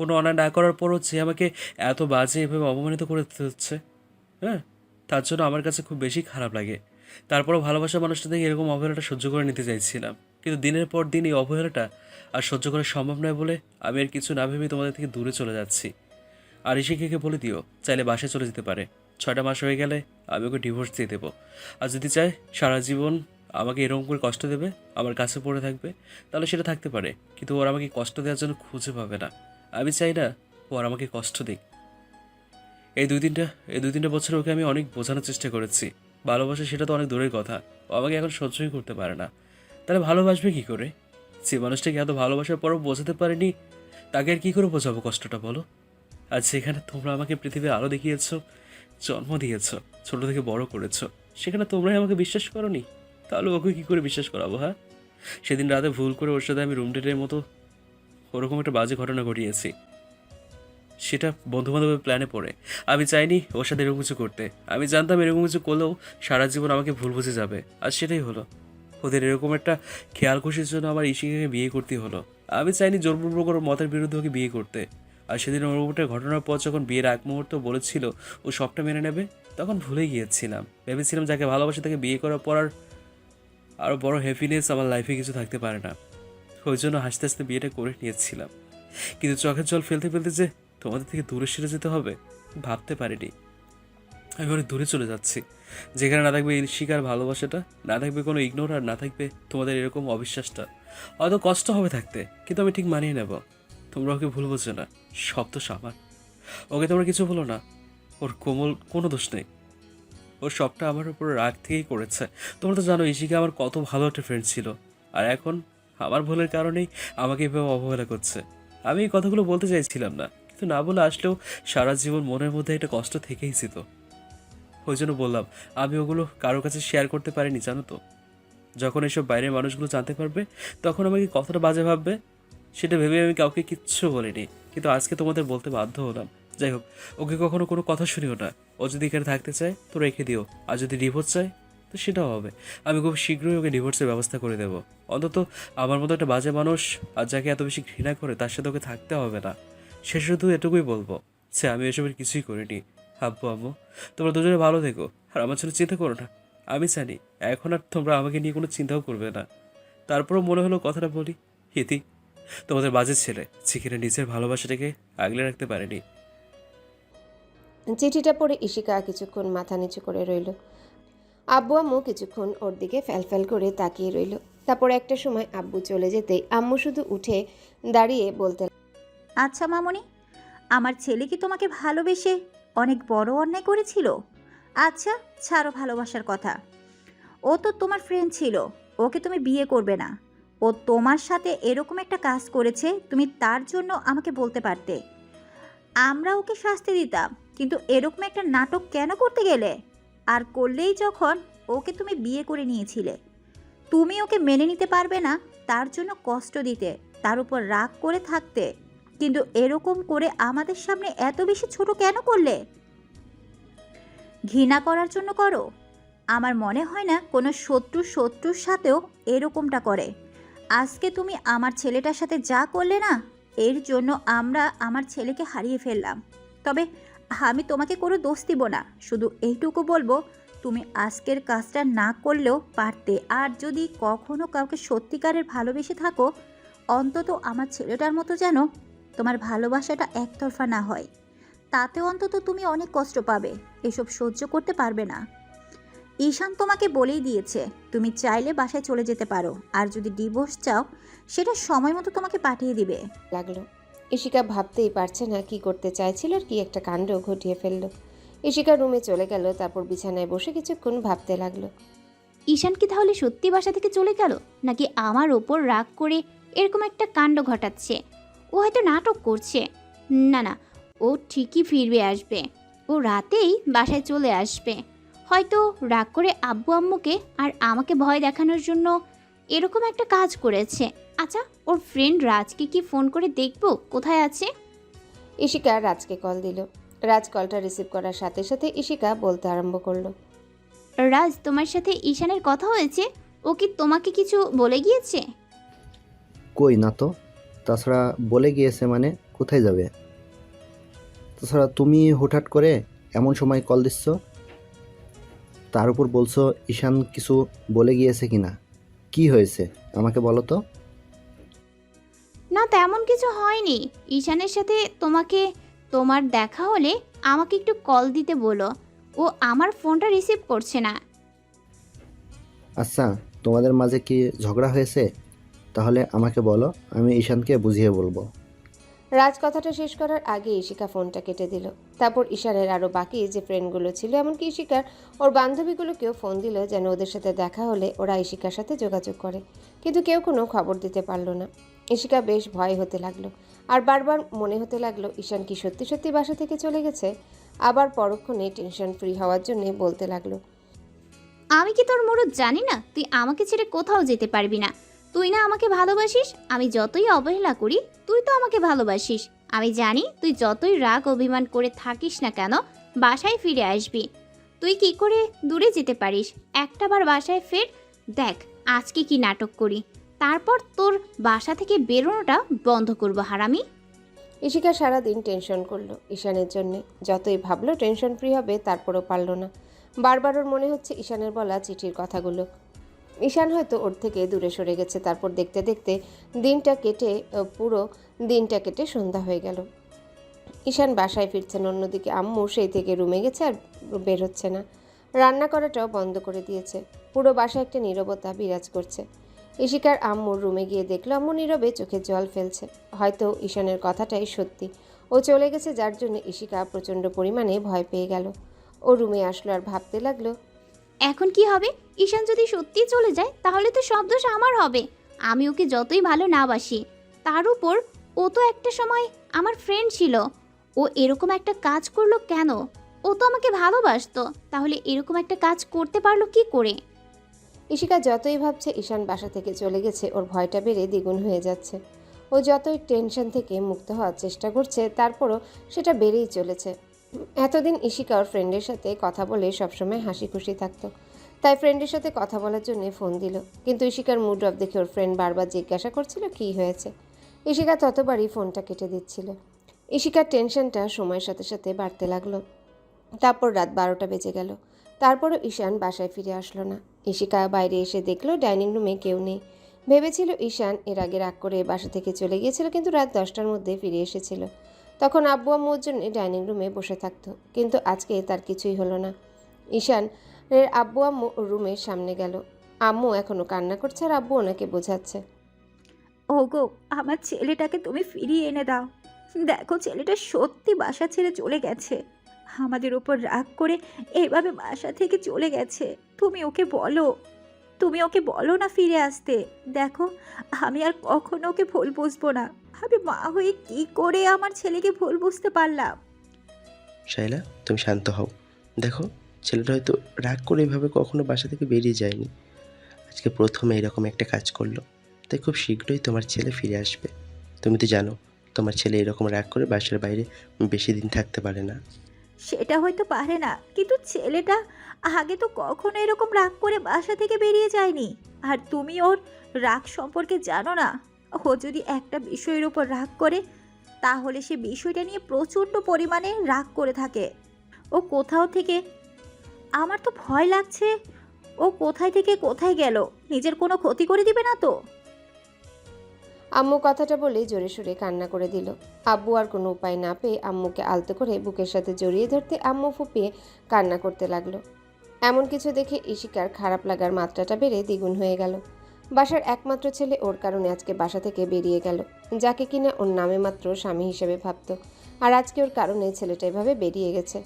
কোনো অন্যায় না করার পরও যে আমাকে এত বাজে এভাবে অপমানিত করে দিতে হচ্ছে হ্যাঁ? তার জন্য আমার কাছে খুব বেশি খারাপ লাগে। তারপরও ভালোবাসার মানুষটা থেকে এরকম অবহেলাটা সহ্য করে নিতে চাইছিলাম। কিন্তু দিনের পর দিন এই অবহেলাটা আর সহ্য করা সম্ভব নয় বলে আমি আর কিছু না ভেবে তোমাদের থেকে দূরে চলে যাচ্ছি। আর ইশিকাকে বলে দিও, চাইলে বাসায় চলে যেতে পারে। ছয়টা মাস হয়ে গেলে আমি ওকে ডিভোর্স দিয়ে দেবো। আর যদি চায়, সারা জীবন আমাকে এরকম করে কষ্ট দেবে, আমার কাছে পড়ে থাকবে, তাহলে সেটা থাকতে পারে। কিন্তু ওর আমাকে কষ্ট দেওয়ার জন্য খুঁজে পাবে না। আমি চাই না ও আর আমাকে কষ্ট দিক। এই দুই তিনটা, এই দুই তিনটা বছর ওকে আমি অনেক বোঝানোর চেষ্টা করেছি। ভালোবাসা সেটা তো অনেক দূরের কথা। ও আমাকে এখন সহ্যই করতে পারে না। তাহলে ভালোবাসবে কি করে? যে মানুষটাকে এত ভালোবাসার পরও বোঝাতে পারেনি, তাকে আর কী করে বোঝাবো কষ্টটা বলো? আর সেখানে তোমরা আমাকে পৃথিবীর আলো দেখিয়েছো, জন্ম দিয়েছ, ছোট থেকে বড় করেছ, সেখানে তোমরাই আমাকে বিশ্বাস করনি? তাহলে ওকে কী করে বিশ্বাস করাবো হ্যাঁ? সেদিন রাতে ভুল করে ওর সাথে আমি রুম ডেটের মতো ওরকম একটা বাজে ঘটনা ঘটিয়েছি। সেটা বন্ধু বান্ধবের প্ল্যানে পড়ে। আমি চাইনি ওর সাথে এরকম কিছু করতে। আমি জানতাম এরকম কিছু করলেও সারা জীবন আমাকে ভুল বুঝে যাবে। আর সেটাই হলো। ওদের এরকম একটা খেয়াল খুশির জন্য আমার ইশিকাকে বিয়ে করতে হলো। আমি চাইনি জোরপূর্বক ওর মতের বিরুদ্ধে ওকে বিয়ে করতে। আর সেদিন ওর উপরে ঘটনার পর যখন বিয়ের এক মুহূর্ত বলেছিল, ও সবটা মেনে নেবে, তখন ভুলে গিয়েছিলাম। ভেবেছিলাম যাকে ভালোবাসে তাকে বিয়ে করার পর আর আরও বড় হ্যাপিনেস আমার লাইফে কিছু থাকতে পারে না। ওই জন্য হাসতে হাসতে বিয়েটা করে নিয়েছিলাম। কিন্তু চোখের জল ফেলতে ফেলতে যে তোমাদের থেকে দূরে সরে যেতে হবে, ভাবতে পারিনি। আমি অনেক দূরে চলে যাচ্ছি। যেখানে না থাকবে শিকার ভালোবাসাটা, না থাকবে কোনো ইগনোর আর না থাকবে তোমাদের এরকম অবিশ্বাসটা। হয়তো কষ্ট হবে থাকতে, কিন্তু আমি ঠিক মানিয়ে নেব। তোমরা ওকে ভুল বোঝো না, সব তো সামার ওকে তোমরা কিছু বলো না, ওর কোমল কোনো দোষ নেই। ওর সবটা আমার উপর রাগ থেকেই করেছে। তোমরা তো জানো ইশিকা আমার কত ভালো একটা ফ্রেন্ড ছিল। আর এখন আমার ভুলের কারণেই আমাকে এভাবে অবহেলা করছে। আমি এই কথাগুলো বলতে চাইছিলাম না, কিন্তু না বলে আসলেও সারা জীবন মনের মধ্যে একটা কষ্ট থেকেই যেত। ওই জন্য বললাম, আমি ওগুলো কারোর কাছে শেয়ার করতে পারিনি, জানো তো। যখন এসব বাইরের মানুষগুলো জানতে পারবে, তখন আমাকে কতটা বাজে ভাববে, সেটা ভেবে আমি কাউকে কিচ্ছু বলিনি। কিন্তু আজকে তোমাদের বলতে বাধ্য হলাম। যাই হোক, ওকে কখনো কোনো কথা শুনিও না। ও যদি এখানে থাকতে চায়, তো রেখে দিও। আর যদি ডিভোর্স চায় তো সেটাও হবে। আমি খুব শীঘ্রই ওকে ডিভোর্সের ব্যবস্থা করে দেবো। অন্তত আমার মতো একটা বাজে মানুষ আর যাকে এত বেশি ঘৃণা করে তার সাথে ওকে থাকতে হবে না। সে শুধু এটুকুই বলব সে আমি এসবের কিছুই করিনি। আব্বু, আম্মু, তোমরা দুজনে ভালো থেকো। আর আমার জন্য চিন্তা করো না। আমি জানি, এখন আর তোমরা আমাকে নিয়ে কোনো চিন্তাও করবে না। তারপরও মনে হলো কথাটা বলি। হিতি তোমাদের বাজে ছেলে চিকেনে নিজের ভালোবাসাটাকে আগলে রাখতে পারেনি। চিঠিটা পড়ে ইশিকা কিছুক্ষণ মাথা নিচু করে রইল। আব্বু আম্মু কিছুক্ষণ ওর দিকে ফ্যালফ্যাল করে তাকিয়ে রইল। তারপর একটা সময় আব্বু চলে যেতেই আম্মু শুধু উঠে দাঁড়িয়ে বলতে আচ্ছা মামনি, আমার ছেলে কি তোমাকে ভালোবেসে অনেক বড় অন্যায় করেছিল? আচ্ছা ছাড়ো ভালোবাসার কথা। ও তো তোমার ফ্রেন্ড ছিল, ওকে তুমি বিয়ে করবে না। ও তোমার সাথে এরকম একটা কাজ করেছে, তুমি তার জন্য আমাকে বলতে পারতে। আমরা ওকে শাস্তি দিতাম, কিন্তু এরকম একটা নাটক কেন করতে গেলে? আর করলেই যখন ওকে তুমি বিয়ে করে নিয়েছিলে। তুমি ওকে মেনে নিতে পারবে না তার জন্য কষ্ট দিতে, তার উপর রাগ করে থাকতে। কিন্তু এরকম করে আমাদের সামনে এত বেশি ছোট কেন করলে? ঘৃণা করার জন্য করো। আমার মনে হয় না কোনো শত্রু শত্রুর সাথেও এরকমটা করে। আজকে তুমি আমার ছেলেটার সাথে যা করলে না, এর জন্য আমরা আমার ছেলেকে হারিয়ে ফেললাম। তবে আমি তোমাকে কোনো দোষ দিব না। শুধু এইটুকু বলব, তুমি আজকের কাজটা না করলেও পারতে। আর যদি কখনো কাউকে সত্যিকারের ভালোবেসে থাকো, অন্তত আমার ছেলেটার মতো যেন তোমার ভালোবাসাটা একতরফা না হয়। তাতে অন্তত তুমি অনেক কষ্ট পাবে। এসব সহ্য করতে পারবে না। ঈশান তোমাকে বলেই দিয়েছে, তুমি চাইলে বাসায় চলে যেতে পারো। আর যদি ডিভোর্স চাও, সেটা সময় মতো তোমাকে পাঠিয়ে দিবে। লাগল। ইশিকা ভাবতেই পারছে না কি করতে চাইছিল আর কি একটা কাণ্ড ঘটিয়ে ফেলল। ইশিকা রুমে চলে গেল, তারপর বিছানায় বসে কিছুক্ষণ ভাবতে লাগল। ঈশান কি তাহলে সত্যি বাসা থেকে চলে গেল? নাকি আমার ওপর রাগ করে এরকম একটা কাণ্ড ঘটাচ্ছে? ও হয়তো নাটক করছে। না না, ও ঠিকই ফিরবে আসবে। ও রাতেই বাসায় চলে আসবে। হয়তো রাগ করে আব্বু আম্মুকে আর আমাকে ভয় দেখানোর জন্য এরকম একটা কাজ করেছে। আচ্ছা ওর ফ্রেন্ড রাজকে কি ফোন করে দেখব? কোথায় আছে? ইশিকা রাজকে কল দিল। রাজ কলটা রিসিভ করার সাথে সাথে ইশিকা বলতে আরম্ভ করল। রাজ তোমার সাথে ঈশানের কথা হয়েছে? ও কি তোমাকে কিছু বলে গিয়েছে? কই না তো? তাছাড়া বলে গিয়েছে মানে কোথায় যাবে? তাছাড়া তুমি হঠাৎ করে এমন সময় কল দিচ্ছ? তার উপর বলছো ঈশান কিছু বলে গিয়েছে কিনা? কি হয়েছে? আমাকে বলো তো। না তেমন কিছু হয়নি। ঈশানের সাথে তোমাকে তোমার দেখা হলে আমাকে একটু কল দিতে বলো। ও আমার ফোনটা রিসিভ করছে না। আচ্ছা তোমাদের মাঝে কি ঝগড়া হয়েছে? তাহলে আমাকে বলো আমি ঈশানকে বুঝিয়ে বলব। রাজ কথাটা শেষ করার আগে ইশিকা ফোনটা কেটে দিল। তারপর ঈশানের আরও বাকি যে ফ্রেন্ডগুলো ছিল এমনকি ইশিকার ওর বান্ধবীগুলোকেও ফোন দিল যেন ওদের সাথে দেখা হলে ওরা ইশিকার সাথে যোগাযোগ করে। কিন্তু কেউ কোনো খবর দিতে পারল না। ইশিকা বেশ ভয় হতে লাগল। আর বারবার মনে হতে লাগল, ঈশান কি সত্যি সত্যি বাসা থেকে চলে গেছে? আবার পরক্ষণে টেনশন ফ্রি হওয়ার জন্য বলতে লাগল, আমি কি তোর মুরুদ জানি না? তুই আমাকে ছেড়ে কোথাও যেতে পারবি না। তুই না আমাকে ভালোবাসিস? আমি যতই অবহেলা করি, তুই তো আমাকে ভালোবাসিস। আমি জানি তুই যতই রাগ অভিমান করে থাকিস না কেন, বাসায় ফিরে আসবি। তুই কি করে দূরে যেতে পারিস? একটাবার বাসায় ফের, দেখ, আজকে কি নাটক করি। তারপর তোর বাসা থেকে বেরোনোটা বন্ধ করব, হারামি। ইশিকা সারাদিন টেনশন করল ঈশানের জন্য। যতই ভাবলো টেনশন ফ্রি হবে, তারপরও পারল না। বারবার ওর মনে হচ্ছে ঈশানের বলা চিঠির কথাগুলো। ঈশান হয়তো ওর থেকে দূরে সরে গেছে, তারপর দেখতে দেখতে দিনটা কেটে পুরো দিনটা কেটে সন্ধ্যা হয়ে গেল। ঈশান বাসায় ফিরছেন, অন্যদিকে আম্মু সেই থেকে রুমে গেছে আর বের হচ্ছে না। রান্না করাটাও বন্ধ করে দিয়েছে। পুরো বাসায় একটা নীরবতা বিরাজ করছে। ইশিকার আম্মুর রুমে গিয়ে দেখল আম্মু নীরবে চোখে জল ফেলছে। হয়তো ঈশানের কথাটাই সত্যি। ও চলে গেছে যার জন্য ইশিকা প্রচণ্ড পরিমাণে ভয় পেয়ে গেল। ও রুমে আসলো আর ভাবতে লাগল, এখন কি হবে? ঈশান যদি সত্যি চলে যায়, তাহলে তো সব দোষ আমার হবে। আমি ওকে যতই ভালো না বাসি, তার উপর ও তো একটা সময় আমার ফ্রেন্ড ছিল। ও এরকম একটা কাজ করল কেন? ও তো আমাকে ভালোবাসতো। তাহলে এরকম একটা কাজ করতে পারল কি করে? ইশিকা যতই ভাবছে, ঈশান বাসা থেকে চলে গেছে। ওর ভয়টা বেড়ে দ্বিগুণ হয়ে যাচ্ছে। ও যতই টেনশন থেকে মুক্ত হওয়ার চেষ্টা করছে, তারপরও সেটা বেড়েই চলেছে। এতদিন ইশিকা ওর ফ্রেন্ডের সাথে কথা বলে সবসময় হাসি খুশি থাকতো। তাই ফ্রেন্ডের সাথে কথা বলার জন্য ফোন দিল। কিন্তু ঈশিকার মুড অফ দেখে ওর ফ্রেন্ড বারবার জিজ্ঞাসা করছিল, কী হয়েছে? ঈশিকা ততবারই ফোনটা কেটে দিচ্ছিল। ঈশিকার টেনশনটা সময়ের সাথে সাথে বাড়তে লাগল। তারপর রাত বারোটা বেজে গেল। তারপরও ঈশান বাসায় ফিরে আসলো না। ইশিকা বাইরে এসে দেখল ডাইনিং রুমে কেউ নেই। ভেবেছিল ঈশান এর আগে রাগ করে বাসা থেকে চলে গিয়েছিল, কিন্তু রাত দশটার মধ্যে ফিরে এসেছিল। তখন আব্বু আম্মুর জন্য ডাইনিং রুমে বসে থাকতো, কিন্তু আজকে তার কিছুই হলো না। ঈশান এর আব্বু আম্মু রুমের সামনে গেল। আম্মু এখনও কান্না করছে আর আব্বু ওনাকে বোঝাচ্ছে। ওগো, আমার ছেলেটাকে তুমি ফিরিয়ে এনে দাও। দেখো ছেলেটা সত্যি বাসা ছেড়ে চলে গেছে। আমাদের ওপর রাগ করে এইভাবে বাসা থেকে চলে গেছে। তুমি ওকে বলো। তুমি ওকে বলো না ফিরে আসতে। দেখো, আমি আর কখনো ওকে ভুল বুঝব না। আমি মা হয়ে কি করে আমার ছেলেকে ভুল বুঝতে পারলাম? শাইলা, তুমি শান্ত হও। দেখো, ছেলেটা হয়তো রাগ করে এভাবে কখনো বাসা থেকে বেরিয়ে যায়নি। আজকে প্রথমে এরকম একটা কাজ করল। তাই খুব শীঘ্রই তোমার ছেলে ফিরে আসবে। তুমি তো জানো, তোমার ছেলে এরকম রাগ করে বাসার বাইরে বেশি দিন থাকতে পারে না। সেটা হয়তো পারে না। কিন্তু ছেলেটা আগে তো কখনো এরকম রাগ করে বাসা থেকে বেরিয়ে যায়নি। আর তুমি ওর রাগ সম্পর্কে জানো না? ও যদি একটা বিষয়ের উপর রাগ করে, তাহলে সে বিষয়টা নিয়ে প্রচণ্ড পরিমাণে রাগ করে থাকে। ও কোথাও থেকে, আমার তো ভয় লাগছে, ও কোথায় থেকে কোথায় গেল? নিজের কোনো ক্ষতি করে দিবে না তো? আম্মু কথাটা বলে জোরে সোরে কান্না করে দিল। আব্বু আর কোনো উপায় না পেয়ে আম্মুকে আলতো করে বুকের সাথে জড়িয়ে ধরতে আম্মু ফুপিয়ে কান্না করতে লাগল। এমন কিছু দেখে ইশিকার খারাপ লাগার মাত্রাটা বেড়ে দ্বিগুণ হয়ে গেল। বাসার একমাত্র ছেলে ওর কারণে আজকে বাসা থেকে বেরিয়ে গেল। যাকে কিনা ওর নামে মাত্র স্বামী হিসেবে ভাবত। আর আজকে ওর কারণে ছেলেটা এভাবে বেরিয়ে গেছে।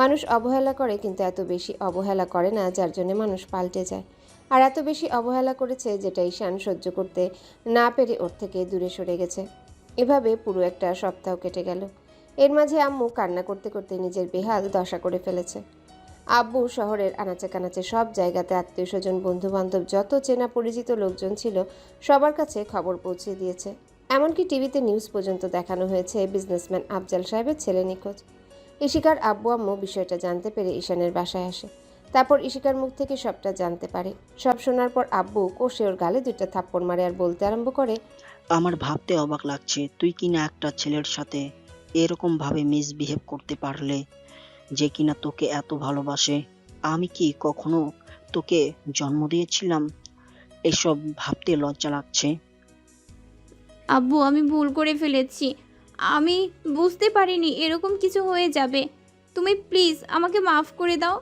মানুষ অবহেলা করে কিন্তু এত বেশি অবহেলা করে না, যার জন্য মানুষ পাল্টে যায়। আর এত বেশি অবহেলা করেছে যেটা ঈশান সহ্য করতে না পেরে ওর থেকে দূরে সরে গেছে। এভাবে পুরো একটা সপ্তাহ কেটে গেল। এর মাঝে আম্মু কান্না করতে করতে নিজের বেহাল দশা করে ফেলেছে। আব্বু শহরের আনাচে কানাচে সব জায়গাতে আত্মীয় স্বজন বন্ধু বান্ধব যত চেনা পরিচিত লোকজন ছিল, সবার কাছে খবর পৌঁছে দিয়েছে। এমনকি টিভিতে নিউজ পর্যন্ত দেখানো হয়েছে বিজনেসম্যান আফজাল সাহেবের ছেলে নিখোঁজ। ইশিকার আব্বু আম্মু বিষয়টা জানতে পেরে ঈশানের বাসায় আসে। তারপর ইশিকার মুখ থেকে সবটা জানতে পারে। সব শোনার পর আব্বু কষে ওর গালে দুইটা থাপ্পড় মারে আর বলতে আরম্ভ করে আমার ভাবতে অবাক লাগছে তুই কিনা একটা ছেলের সাথে এরকম ভাবে মিসবিহেভ করতে পারলে যে কিনা তোকে এত ভালোবাসে? আমি কি কখনো তোকে জন্ম দিয়েছিলাম? এসব ভাবতে লজ্জা লাগছে? আব্বু আমি ভুল করে ফেলেছি। আমি বুঝতে পারিনি এরকম কিছু হয়ে যাবে। তুমি প্লিজ আমাকে মাফ করে দাও।